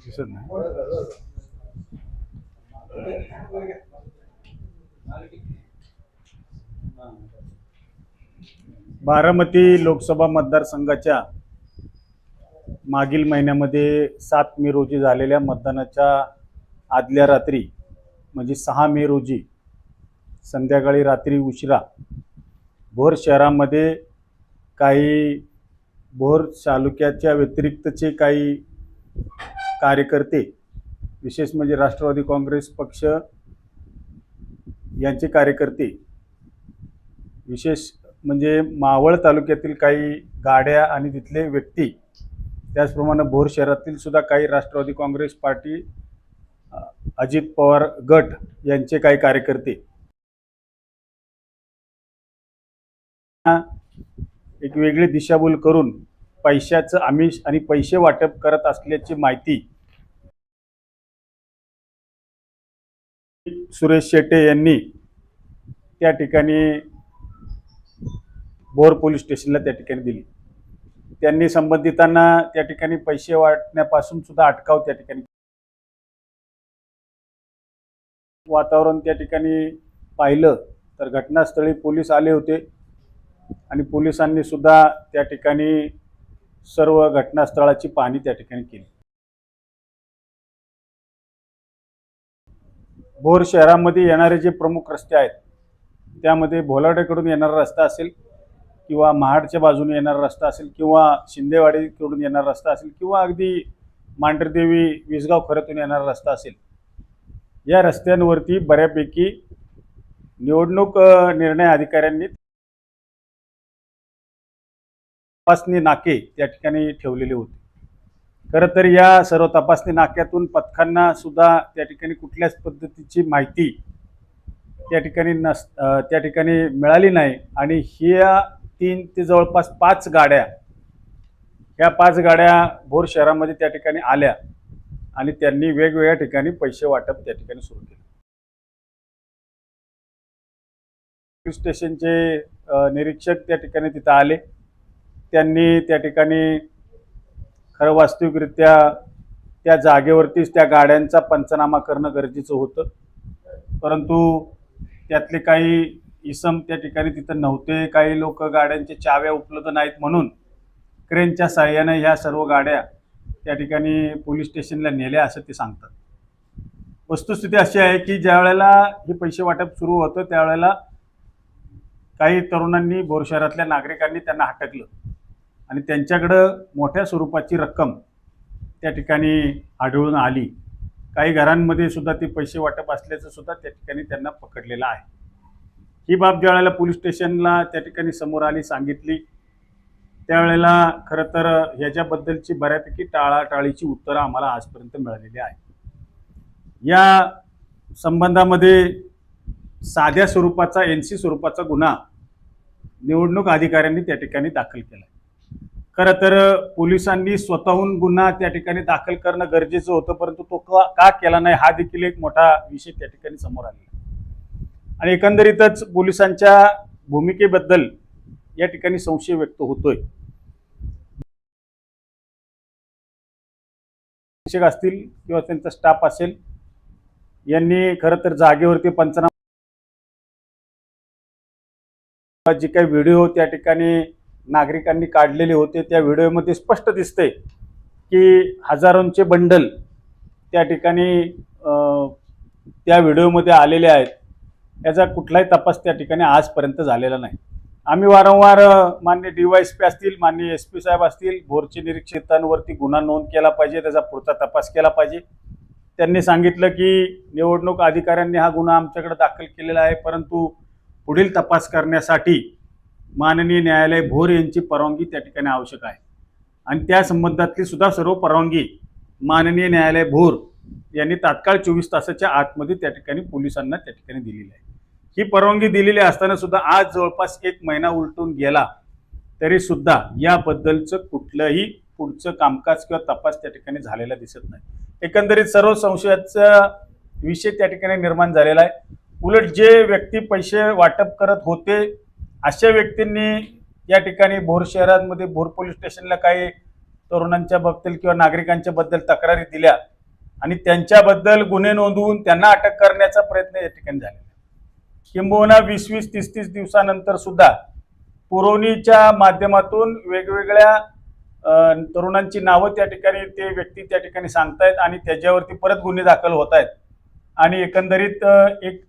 दिसत नाही. बारामती लोकसभा मतदारसंघाच्या मागील महिन्यामध्ये सात मे रोजी झालेल्या मतदानाच्या आदल्या रात्री म्हणजे सहा मे रोजी संध्याकाळी रात्री उशिरा भोर शहरामध्ये काही भोर तालुक्याच्या व्यतिरिक्तचे काही कार्यकर्ते विशेष म्हणजे राष्ट्रवादी काँग्रेस पक्ष यांचे कार्यकर्ते विशेष म्हणजे मावळ तालुक्यातील काही गाड्या आणि तिथले व्यक्ती त्याचप्रमाणे भोर शहरातील सुद्धा काही राष्ट्रवादी काँग्रेस पार्टी अजित पवार गट यांचे काही कार्यकर्ते. एक वेगळी दिशाभूल करून पैशाचं आमिष आणि पैसे वाटप करत असल्याची माहिती सुरेश शेटे यांनी त्या ठिकाणी भोर पोलीस स्टेशनला त्या ठिकाणी दिली. त्यांनी संबंधितांना त्या ठिकाणी पैसे वाटण्यापासून सुद्धा अटकाव त्या ठिकाणी वातावरण त्या ठिकाणी पाहिलं तर घटनास्थळी पोलीस आले होते आणि पोलिसांनी सुद्धा त्या ठिकाणी सर्व घटनास्थळाची पाहणी त्या ठिकाणी केली. भोर शहरामध्ये येणारे जे प्रमुख रस्ते आहेत त्यामध्ये भोलाड्याकडून येणारा रस्ता असेल किंवा महाडच्या बाजूने येणारा रस्ता असेल किंवा शिंदेवाडीकडून येणारा रस्ता असेल किंवा अगदी मांढरदेवी विसगाव खऱ्यातून येणारा रस्ता असेल या रस्त्यांवरती बऱ्यापैकी निवडणूक निर्णय अधिकाऱ्यांनी तपासणी नाके त्या ठिकाणी ठेवलेले होते. खरं तर या सर्व तपासणी नाक्यातून पथकांना सुद्धा त्या ठिकाणी कुठल्याच पद्धतीची माहिती त्या ठिकाणी नस त्या ठिकाणी मिळाली नाही आणि ह्या तीन ते जवळपास पाच गाड्या ह्या पाच गाड्या भोर शहरामध्ये त्या ठिकाणी आल्या आणि त्यांनी वेगवेगळ्या ठिकाणी पैसे वाटप त्या ठिकाणी सुरू केले. पोलीस स्टेशनचे निरीक्षक त्या ठिकाणी तिथं आले. त्यांनी त्या ठिकाणी खरं वास्तविकरित्या त्या जागेवरतीच त्या गाड्यांचा पंचनामा करणं गरजेचं होतं. परंतु त्यातले काही इसम त्या ठिकाणी तिथं नव्हते. काही लोक गाड्यांच्या चाव्या उपलब्ध नाहीत म्हणून क्रेनच्या सहाय्याने ह्या सर्व गाड्या त्या ठिकाणी पोलीस स्टेशनला नेल्या असं ते सांगतात. वस्तुस्थिती अशी आहे की ज्या वेळेला हे पैसे वाटप सुरू होतं त्यावेळेला काही तरुणांनी भोर शहरातल्या नागरिकांनी त्यांना हटकलं आणि त्यांच्याकडं मोठ्या स्वरूपाची रक्कम त्या ठिकाणी आढळून आली. काही घरांमध्ये सुद्धा ते पैसे वाटप असल्याचं सुद्धा त्या ठिकाणी त्यांना पकडलेलं आहे. ही बाब ज्या वेळेला पोलीस स्टेशनला त्या ठिकाणी समोर आली सांगितली त्यावेळेला खरं तर ह्याच्याबद्दलची बऱ्यापैकी टाळाटाळीची उत्तरं आम्हाला आजपर्यंत मिळालेली आहे या संबंधामध्ये साध्या स्वरूपाचा एन सी स्वरूपाचा गुन्हा निवडणूक अधिकाऱ्यांनी त्या ठिकाणी दाखल केला खरं तर पोलिसांनी स्वतःहून गुन्हा त्या ठिकाणी दाखल करणं गरजेचं होतं परंतु तो का का केला नाही हा देखील एक मोठा विषय त्या ठिकाणी समोर आला आणि एकंदरीतच पोलिसांच्या भूमिकेबद्दल या ठिकाणी संशय व्यक्त होतोय. शिक्षक असतील किंवा त्यांचा स्टाफ असेल यांनी खरं तर जागेवरती पंचनामा जे काही व्हिडिओ त्या ठिकाणी नागरिकांनी काढलेले होते त्या व्हिडिओमध्ये स्पष्ट दिसते की हजारोंचे बंडल त्या ठिकाणी त्या व्हिडिओमध्ये आलेले आहेत. याचा कुठलाही तपास त्या ठिकाणी आजपर्यंत झालेला नाही. आम्ही वारंवार अं, मान्य डीवायस पी असतील मान्य एस पी साहेब असतील भोरचे निरीक्षितांवरती गुन्हा नोंद केला पाहिजे त्याचा पुढचा तपास केला पाहिजे. त्यांनी सांगितलं की निवडणूक अधिकाऱ्यांनी हा गुन्हा आमच्याकडे दाखल केलेला आहे परंतु पुढील तपास करण्यासाठी माननीय न्यायालय भोर यांची परवानगी त्या ठिकाणी आवश्यक आहे. आणि त्या संबंधातली सुद्धा सर्व परवानगी माननीय न्यायालय भोर यांनी तात्काळ चोवीस तासाच्या आतमध्ये त्या ठिकाणी पोलिसांना त्या ठिकाणी दिलेली आहे. ही परवानगी दिलेली असताना सुद्धा आज जवळपास एक महिना उलटून गेला तरी सुद्धा याबद्दलचं कुठलंही पुढचं कामकाज किंवा तपास त्या ठिकाणी झालेला दिसत नाही. एकंदरीत सर्व संशयाचा विषय त्या ठिकाणी निर्माण झालेला आहे. उलट जे व्यक्ती पैसे वाटप करत होते अशा व्यक्तींनी या ठिकाणी भोर शहरांमध्ये भोर पोलीस स्टेशनला काही तरुणांच्या बाबतीत किंवा नागरिकांच्या बद्दल तक्रारी दिल्या आणि त्यांच्याबद्दल गुन्हे नोंदवून त्यांना अटक करण्याचा प्रयत्न या ठिकाणी झालेला आहे. किंबहुना वीस वीस तीस तीस दिवसानंतर सुद्धा पुरवणीच्या माध्यमातून वेगवेगळ्या तरुणांची नावं त्या ठिकाणी ते व्यक्ती त्या ठिकाणी सांगतायत आणि त्याच्यावरती परत गुन्हे दाखल होत आहेत आणि एकंदरीत एक